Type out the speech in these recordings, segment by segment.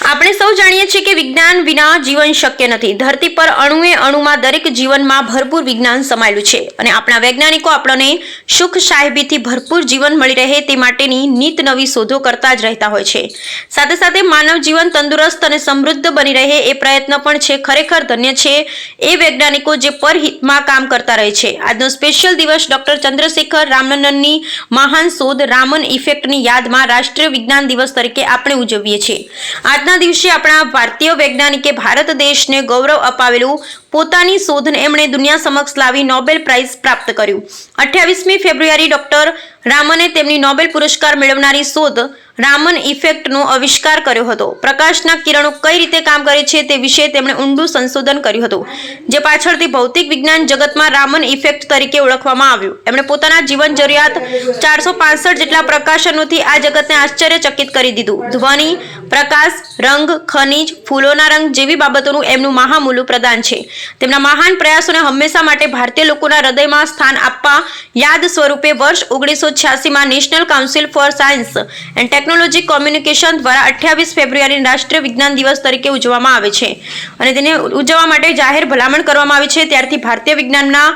આપણે સૌ જાણીએ છીએ કે વિજ્ઞાન વિના જીવન શક્ય નથી. ધરતી પર અણુએ અણુમાં દરેક જીવનમાં ભરપૂર વિજ્ઞાન સમાયેલું છે અને આપણા વૈજ્ઞાનિકો આપણને સુખ સાહેબીથી ભરપૂર જીવન મળી રહે તે માટેની નીત નવી શોધો કરતા જ રહેતા હોય છે. સાથે સાથે માનવ જીવન તંદુરસ્ત અને સમૃદ્ધ બની રહે એ પ્રયત્ન પણ છે. ખરેખર ધન્ય છે એ વૈજ્ઞાનિકો જે પરહિતમાં કામ કરતા રહે છે. આજનો સ્પેશિયલ દિવસ ડોક્ટર ચંદ્રશેખર રામનંદનની મહાન શોધ રામન ઇફેક્ટની યાદમાં રાષ્ટ્રીય વિજ્ઞાન દિવસ તરીકે આપણે ઉજવીએ છીએ. આજના દિવસે આપણા ભારતીય વૈજ્ઞાનિકે ભારત દેશને ગૌરવ અપાવેલું પોતાની શોધને એમણે દુનિયા સમક્ષ લાવી નોબેલ પ્રાઇઝ પ્રાપ્ત કર્યું. અઠ્યાવીસમી ફેબ્રુઆરી ડોક્ટર રામને તેમની નોબેલ પુરસ્કાર મેળવનારી શોધ રામન ઇફેક્ટનો આવિષ્કાર કર્યો હતો. પ્રકાશના કિરણો કઈ રીતે કામ કરે છે તે વિશે તેમણે ઊંડું સંશોધન કર્યું હતું, જે પાછળથી ભૌતિક વિજ્ઞાન જગતમાં રામન ઇફેક્ટ તરીકે ઓળખવામાં આવ્યું. એમણે પોતાના જીવન જરૂરિયાત ચારસો જેટલા પ્રકાશનોથી આ જગતને આશ્ચર્યચકિત કરી દીધું. ધ્વનિ પ્રકાશ, રંગ, ખનિજ, ફૂલોના રંગ જેવી બાબતોનું એમનું મહામૂલું પ્રદાન છે. તેમના મહાન પ્રયાસોને હંમેશા માટે ભારતીય લોકોના હૃદયમાં સ્થાન આપવા યાદ સ્વરૂપે વર્ષ ઓગણીસો છ્યાસીમાં national council for science and technology communication દ્વારા અઠ્યાવીસ ફેબ્રુઆરી રાષ્ટ્રીય વિજ્ઞાન દિવસ તરીકે ઉજવવામાં આવે છે. અને તેને ઉજવવા માટે જાહેર ભલામણ કરવામાં આવી છે. ત્યારથી ભારતીય વિજ્ઞાનના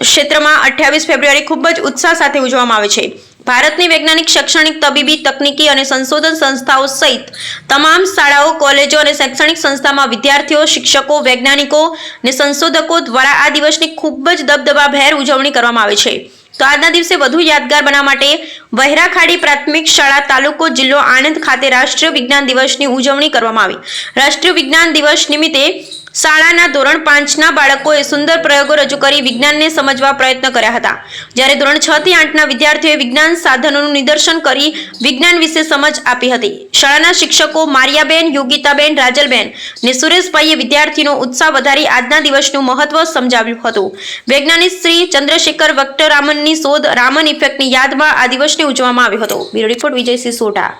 ક્ષેત્રમાં અઠ્યાવીસ ફેબ્રુઆરી ખૂબ જ ઉત્સાહ સાથે ઉજવવામાં આવે છે. ભારતની વૈજ્ઞાનિક, શૈક્ષણિક તબીબી તકનીકી અને સંશોધન સંસ્થાઓ સહિત તમામ શાળાઓ, કોલેજો અને શૈક્ષણિક સંસ્થામાં વિદ્યાર્થીઓ, શિક્ષકો, વૈજ્ઞાનિકો અને સંશોધકો દ્વારા આ દિવસની ખૂબ જ દબદબાભેર ઉજવણી કરવામાં આવે છે. તો આજના દિવસે વધુ યાદગાર બનાવવા માટે વહેરાખાડી પ્રાથમિક શાળા, તાલુકો, જિલ્લો આણંદ ખાતે રાષ્ટ્રીય વિજ્ઞાન દિવસની ઉજવણી કરવામાં આવી. રાષ્ટ્રીય વિજ્ઞાન દિવસ નિમિત્તે શાળાના ધોરણ પાંચના બાળકોએ સુંદર પ્રયોગો રજૂ કરી વિજ્ઞાનને સમજવા પ્રયત્ન કર્યા હતા. જ્યારે ધોરણ છ થી આઠના વિદ્યાર્થીઓએ વિજ્ઞાન સાધનોનું નિદર્શન કરી વિજ્ઞાન વિશે સમજ આપી હતી. શાળાના શિક્ષકો મારિયાબેન, યોગિતાબેન, રાજલબેન અને સુરેશભાઈએ વિદ્યાર્થીનો ઉત્સાહ વધારી આજના દિવસનું મહત્વ સમજાવ્યું હતું. વૈજ્ઞાનિક શ્રી ચંદ્રશેખર વક્ટરામનની શોધ રામન ઇફેક્ટની યાદમાં આ દિવસને ઉજવવામાં આવ્યો હતો. Bureau report Vijaysinh Sodha.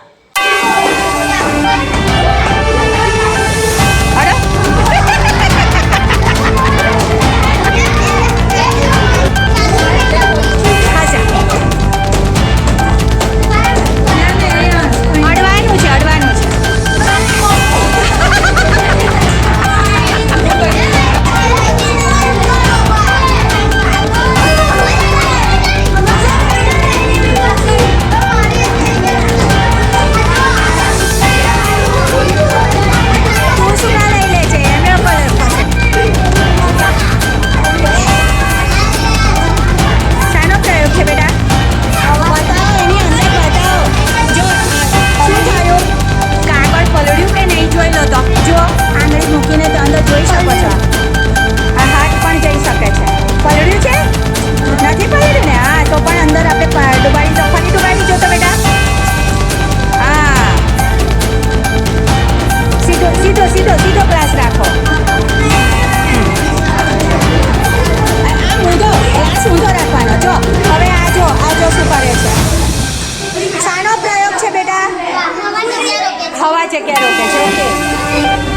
Okay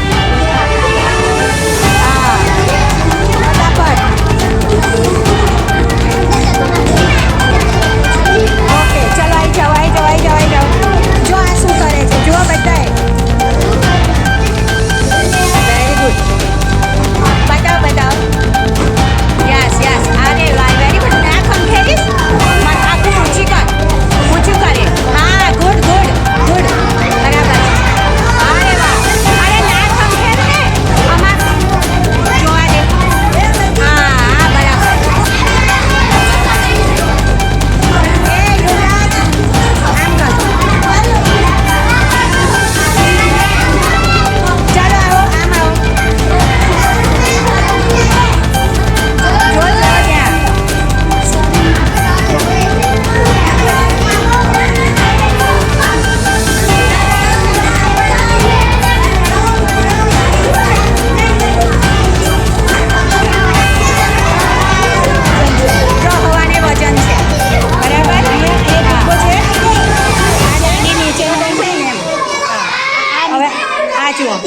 就啊